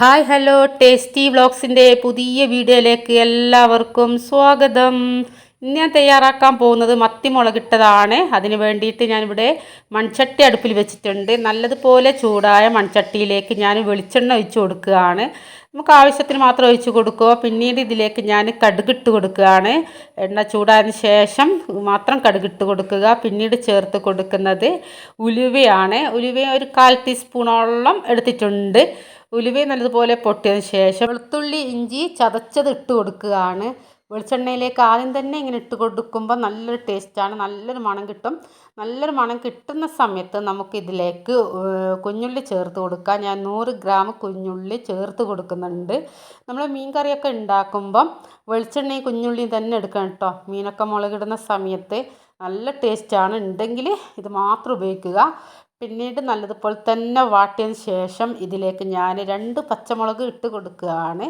Hi hello tasty വ്ളോഗ്സിന്റെ പുതിയ വീഡിയോയിലേക്ക് എല്ലാവർക്കും സ്വാഗതം. ഇന്ന് ഞാൻ തയ്യാറാക്കാൻ പോകുന്നത് മത്തിമുളകിട്ടതാണ്. അതിന് വേണ്ടിയിട്ട് ഞാനിവിടെ മൺചട്ടി അടുപ്പിൽ വെച്ചിട്ടുണ്ട്. നല്ലതുപോലെ ചൂടായ മൺചട്ടിയിലേക്ക് ഞാൻ വെളിച്ചെണ്ണ ഒഴിച്ചു കൊടുക്കുകയാണ്. നമുക്ക് ആവശ്യത്തിന് മാത്രം ഒഴിച്ച് കൊടുക്കുക. പിന്നീട് ഇതിലേക്ക് ഞാൻ കടുകിട്ട് കൊടുക്കുകയാണ്. എണ്ണ ചൂടായതിന് ശേഷം മാത്രം കടുകിട്ട് കൊടുക്കുക. പിന്നീട് ചേർത്ത് കൊടുക്കുന്നത് ഉലുവയാണ്. ഉലുവ ഒരു കാൽ ടീസ്പൂണോളം എടുത്തിട്ടുണ്ട്. ഉലുവ നല്ലതുപോലെ പൊട്ടിയതിന് ശേഷം വെളുത്തുള്ളി ഇഞ്ചി ചതച്ചത് ഇട്ട് കൊടുക്കുകയാണ്. വെളിച്ചെണ്ണയിലേക്ക് ആദ്യം തന്നെ ഇങ്ങനെ ഇട്ട് കൊടുക്കുമ്പോൾ നല്ലൊരു ടേസ്റ്റാണ് നല്ലൊരു മണം കിട്ടും. നല്ലൊരു മണം കിട്ടുന്ന സമയത്ത് നമുക്ക് ഇതിലേക്ക് കുഞ്ഞുള്ളി ചേർത്ത് കൊടുക്കാം. ഞാൻ നൂറ് ഗ്രാം കുഞ്ഞുള്ളി ചേർത്ത് കൊടുക്കുന്നുണ്ട്. നമ്മൾ മീൻ കറിയൊക്കെ ഉണ്ടാക്കുമ്പം വെളിച്ചെണ്ണയും കുഞ്ഞുള്ളിയും തന്നെ എടുക്കണം കേട്ടോ. മീനൊക്കെ മുളകിടുന്ന സമയത്ത് നല്ല ടേസ്റ്റാണ് ഉണ്ടെങ്കിൽ ഇത് മാത്രം ഉപയോഗിക്കുക. പിന്നീട് നല്ലതുപോലെ തന്നെ വാട്ടിയതിന് ശേഷം ഇതിലേക്ക് ഞാൻ രണ്ട് പച്ചമുളക് ഇട്ട് കൊടുക്കുകയാണ്.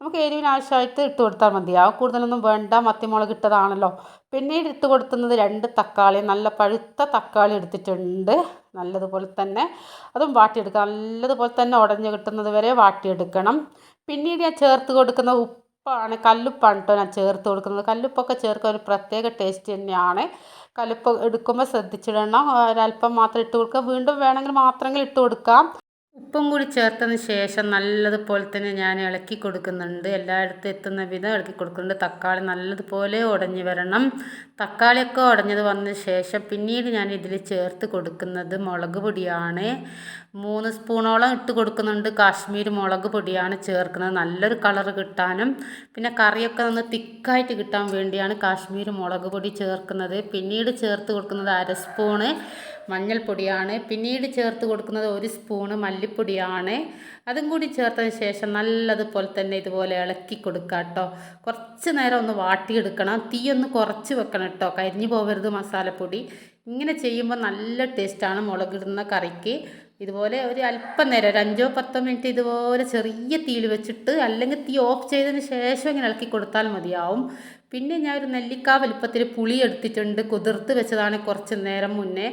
നമുക്ക് എരിവിന് ആവശ്യമായിട്ട് ഇട്ട് കൊടുത്താൽ മതി. ആ കൂടുതലൊന്നും വേണ്ട മത്തിമുളക് ഇട്ടതാണല്ലോ. പിന്നീട് ഇട്ട് കൊടുക്കുന്നത് രണ്ട് തക്കാളി നല്ല പഴുത്ത തക്കാളി എടുത്തിട്ടുണ്ട്. നല്ലതുപോലെ തന്നെ അതും വാട്ടിയെടുക്കുക. നല്ലതുപോലെ തന്നെ ഉടഞ്ഞ് കിട്ടുന്നത് വരെ വാട്ടിയെടുക്കണം. പിന്നീട് ഞാൻ ചേർത്ത് കൊടുക്കുന്ന ഉപ്പാണ് കല്ലുപ്പാണ് കേട്ടോ ഞാൻ ചേർത്ത് കൊടുക്കുന്നത്. കല്ലുപ്പൊക്കെ ചേർക്കാൻ ഒരു പ്രത്യേക ടേസ്റ്റ് തന്നെയാണ്. കല്ലുപ്പ് എടുക്കുമ്പോൾ ശ്രദ്ധിച്ചിടണം. ഒരല്പം മാത്രം ഇട്ട് കൊടുക്കുക. വീണ്ടും വേണമെങ്കിൽ മാത്രമെങ്കിൽ ഇട്ട് കൊടുക്കാം. ഉപ്പും കൂടി ചേർത്തതിന് ശേഷം നല്ലതുപോലെ തന്നെ ഞാൻ ഇളക്കി കൊടുക്കുന്നുണ്ട്. എല്ലായിടത്തും എത്തുന്ന വിധം ഇളക്കി കൊടുക്കുന്നുണ്ട്. തക്കാളി നല്ലതുപോലെ ഉടഞ്ഞു വരണം. തക്കാളിയൊക്കെ ഉടഞ്ഞത് വന്ന ശേഷം പിന്നീട് ഞാൻ ഇതിൽ ചേർത്ത് കൊടുക്കുന്നത് മുളക് പൊടിയാണ്. മൂന്ന് സ്പൂണോളം ഇട്ട് കൊടുക്കുന്നുണ്ട്. കാശ്മീർ മുളക് പൊടിയാണ് ചേർക്കുന്നത്. നല്ലൊരു കളർ കിട്ടാനും പിന്നെ കറിയൊക്കെ ഒന്ന് തിക്കായിട്ട് കിട്ടാൻ വേണ്ടിയാണ് കാശ്മീർ മുളക് പൊടി ചേർക്കുന്നത്. പിന്നീട് ചേർത്ത് കൊടുക്കുന്നത് അര സ്പൂണ് മഞ്ഞൾപ്പൊടിയാണ്. പിന്നീട് ചേർത്ത് കൊടുക്കുന്നത് ഒരു സ്പൂണ് മല്ലിപ്പൊടിയാണ്. അതും കൂടി ചേർത്തതിന് ശേഷം നല്ലതുപോലെ തന്നെ ഇതുപോലെ ഇളക്കി കൊടുക്കുക കേട്ടോ. കുറച്ച് നേരം ഒന്ന് വാട്ടിയെടുക്കണം. തീ ഒന്ന് കുറച്ച് വെക്കണം കേട്ടോ. കരിഞ്ഞു പോകരുത് മസാലപ്പൊടി. ഇങ്ങനെ ചെയ്യുമ്പോൾ നല്ല ടേസ്റ്റാണ് മുളകിടുന്ന കറിക്ക്. ഇതുപോലെ ഒരു അല്പം നേരം ഒരു അഞ്ചോ പത്തോ മിനിറ്റ് ഇതുപോലെ ചെറിയ തീയിൽ വെച്ചിട്ട് അല്ലെങ്കിൽ തീ ഓഫ് ചെയ്തതിന് ശേഷം ഇങ്ങനെ ഇളക്കി കൊടുത്താൽ മതിയാവും. പിന്നെ ഞാൻ ഒരു നെല്ലിക്ക വലുപ്പത്തിൽ പുളി എടുത്തിട്ടുണ്ട്. കുതിർത്ത് വെച്ചതാണ് കുറച്ച് നേരം മുന്നേ.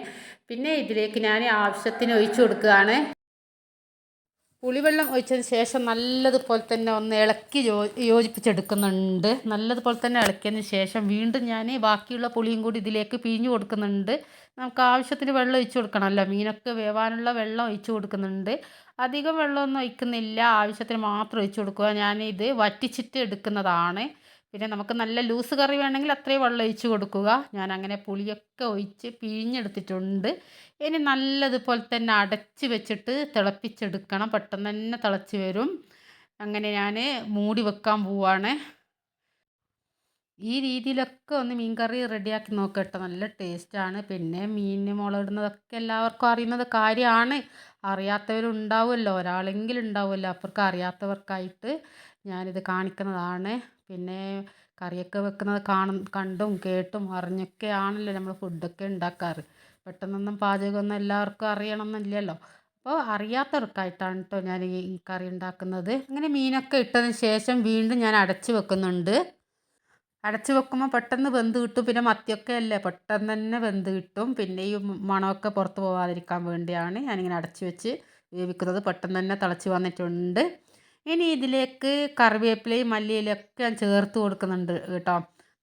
പിന്നെ ഇതിലേക്ക് ഞാൻ ആവശ്യത്തിന് ഒഴിച്ചു കൊടുക്കുകയാണ്. പുളിവെള്ളം ഒഴിച്ചതിന് ശേഷം നല്ലതുപോലെ തന്നെ ഒന്ന് ഇളക്കി യോജിപ്പിച്ചെടുക്കുന്നുണ്ട്. നല്ലതുപോലെ തന്നെ ഇളക്കിയതിന് ശേഷം വീണ്ടും ഞാൻ ബാക്കിയുള്ള പുളിയും കൂടി ഇതിലേക്ക് പിഴിഞ്ഞു കൊടുക്കുന്നുണ്ട്. നമുക്ക് ആവശ്യത്തിന് വെള്ളം ഒഴിച്ചു കൊടുക്കണമല്ലോ. മീനൊക്കെ വേവാനുള്ള വെള്ളം ഒഴിച്ചു കൊടുക്കുന്നുണ്ട്. അധികം വെള്ളമൊന്നും ഒഴിക്കുന്നില്ല. ആവശ്യത്തിന് മാത്രം ഒഴിച്ചു കൊടുക്കുക. ഞാനിത് വറ്റിച്ചിട്ട് എടുക്കുന്നതാണ്. പിന്നെ നമുക്ക് നല്ല ലൂസ് കറി വേണമെങ്കിൽ അത്രയും വെള്ളം ഒഴിച്ച് കൊടുക്കുക. ഞാൻ അങ്ങനെ പുളിയൊക്കെ ഒഴിച്ച് പിഴിഞ്ഞെടുത്തിട്ടുണ്ട്. ഇനി നല്ലതുപോലെ തന്നെ അടച്ച് വെച്ചിട്ട് തിളപ്പിച്ചെടുക്കണം. പെട്ടെന്ന് തന്നെ തിളച്ച് വരും. അങ്ങനെ ഞാൻ മൂടി വെക്കാൻ പോവാണ്. ഈ രീതിയിലൊക്കെ ഒന്ന് മീൻ കറി റെഡിയാക്കി നോക്കട്ടെ നല്ല ടേസ്റ്റാണ്. പിന്നെ മീനിന് മുളകിടുന്നതൊക്കെ എല്ലാവർക്കും അറിയുന്നത് കാര്യമാണ്. അറിയാത്തവരുണ്ടാവുമല്ലോ. ഒരാളെങ്കിലും ഉണ്ടാവുമല്ലോ. അപ്പുറക്ക് അറിയാത്തവർക്കായിട്ട് ഞാനിത് കാണിക്കുന്നതാണ്. പിന്നെ കറിയൊക്കെ വെക്കുന്നത് കാണും കണ്ടും കേട്ടും അറിഞ്ഞൊക്കെ ആണല്ലോ നമ്മൾ ഫുഡൊക്കെ ഉണ്ടാക്കാറ്. പെട്ടെന്നൊന്നും പാചകമൊന്നും എല്ലാവർക്കും അറിയണമെന്നില്ലല്ലോ അപ്പോൾ അറിയാത്തവർക്കായിട്ടാണ് കേട്ടോ ഞാൻ ഈ കറി ഉണ്ടാക്കുന്നത്. അങ്ങനെ മീനൊക്കെ ഇട്ടതിന് ശേഷം വീണ്ടും ഞാൻ അടച്ചു വെക്കുന്നുണ്ട്. അടച്ചു വെക്കുമ്പോൾ പെട്ടെന്ന് വെന്ത് കിട്ടും. പിന്നെ മത്തിയൊക്കെ അല്ലേ പെട്ടെന്ന് തന്നെ വെന്ത് കിട്ടും. പിന്നെ ഈ മണമൊക്കെ പുറത്ത് പോകാതിരിക്കാൻ വേണ്ടിയാണ് ഞാനിങ്ങനെ അടച്ചു വെച്ച് വേവിക്കുന്നത്. പെട്ടെന്ന് തന്നെ തിളച്ച് വന്നിട്ടുണ്ട്. ഇനി ഇതിലേക്ക് കറിവേപ്പിലയും മല്ലിയിലൊക്കെ ഞാൻ ചേർത്ത് കൊടുക്കുന്നുണ്ട് കേട്ടോ.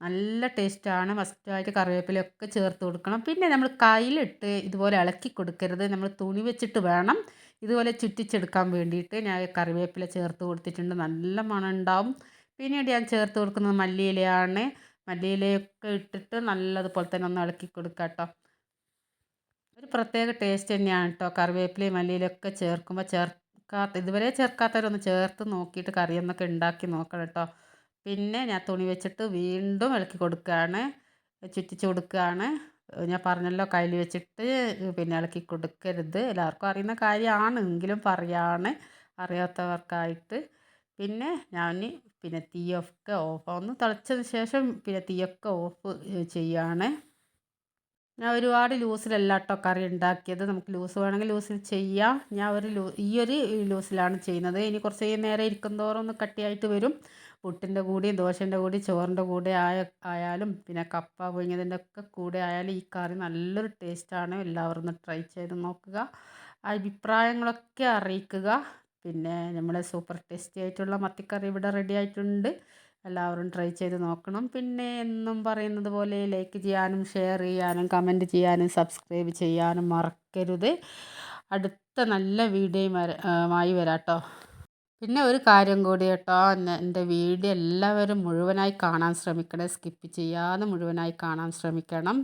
നല്ല ടേസ്റ്റാണ് മസ്റ്റായിട്ട് കറിവേപ്പിലയൊക്കെ ചേർത്ത് കൊടുക്കണം. പിന്നെ നമ്മൾ കയ്യിലിട്ട് ഇതുപോലെ ഇളക്കി കൊടുക്കരുത്. നമ്മൾ തുണി വെച്ചിട്ട് വേണം ഇതുപോലെ ചുറ്റിച്ചെടുക്കാൻ വേണ്ടിയിട്ട്. ഞാൻ കറിവേപ്പില ചേർത്ത് കൊടുത്തിട്ടുണ്ട്. നല്ല മണം ഉണ്ടാവും. പിന്നീട് ഞാൻ ചേർത്ത് കൊടുക്കുന്നത് മല്ലിയിലയാണ്. മല്ലിയിലയൊക്കെ ഇട്ടിട്ട് നല്ലതുപോലെ തന്നെ ഒന്ന് ഇളക്കി കൊടുക്കുക കേട്ടോ. ഒരു പ്രത്യേക ടേസ്റ്റ് തന്നെയാണ് കേട്ടോ. കറിവേപ്പിലയും മല്ലിയിലൊക്കെ ചേർക്കുമ്പോൾ ചേർ ചേർക്കാത്ത ഇതുവരെ ചേർക്കാത്തവരൊന്ന് ചേർത്ത് നോക്കിയിട്ട് കറിയൊന്നൊക്കെ ഉണ്ടാക്കി നോക്കണം കേട്ടോ. പിന്നെ ഞാൻ തുണി വെച്ചിട്ട് വീണ്ടും ഇളക്കി കൊടുക്കുകയാണ് ചുറ്റിച്ച് കൊടുക്കുകയാണ്. ഞാൻ പറഞ്ഞല്ലോ കയ്യിൽ വെച്ചിട്ട് പിന്നെ ഇളക്കി കൊടുക്കരുത്. എല്ലാവർക്കും അറിയുന്ന കാര്യമാണ് എങ്കിലും പറയാണ് അറിയാത്തവർക്കായിട്ട്. പിന്നെ ഞാൻ പിന്നെ തീയൊക്കെ ഓഫ് ഒന്ന് തിളച്ചതിന് ശേഷം പിന്നെ തീയൊക്കെ ഓഫ് ചെയ്യുകയാണ്. ഞാൻ ഒരുപാട് ലൂസിലല്ല കേട്ടോ കറി ഉണ്ടാക്കിയത്. നമുക്ക് ലൂസ് വേണമെങ്കിൽ ലൂസിൽ ചെയ്യാം. ഞാൻ ഒരു ലൂ ഈ ഒരു ലൂസിലാണ് ചെയ്യുന്നത്. ഇനി കുറച്ച് നേരം ഇരിക്കുന്തോറും ഒന്ന് കട്ടിയായിട്ട് വരും. പുട്ടിന്റെ കൂടെയും ദോശന്റെ കൂടി ചോറിന്റെ കൂടെ ആയ ആയാലും പിന്നെ കപ്പ പുഴുങ്ങിയതിന്റെ ഒക്കെ കൂടെ ആയാലും ഈ കറി നല്ലൊരു ടേസ്റ്റാണ്. എല്ലാവരും ഒന്ന് ട്രൈ ചെയ്ത് നോക്കുക. അഭിപ്രായങ്ങളൊക്കെ അറിയിക്കുക. പിന്നെ നമ്മുടെ സൂപ്പർ ടേസ്റ്റി ആയിട്ടുള്ള മത്തിക്കറി ഇവിടെ റെഡി ആയിട്ടുണ്ട്. എല്ലാവരും ട്രൈ ചെയ്ത് നോക്കണം. പിന്നെ എന്നും പറയുന്നത് പോലെ ലൈക്ക് ചെയ്യാനും ഷെയർ ചെയ്യാനും കമന്റ് ചെയ്യാനും സബ്സ്ക്രൈബ് ചെയ്യാനും മറക്കരുത്. അടുത്ത നല്ല വീഡിയോയുമായി വരാം കേട്ടോ പിന്നെ ഒരു കാര്യം കൂടി കേട്ടോ എന്റെ വീഡിയോ എല്ലാവരും മുഴുവനായി കാണാൻ ശ്രമിക്കണേ. സ്കിപ്പ് ചെയ്യാതെ മുഴുവനായി കാണാൻ ശ്രമിക്കണം.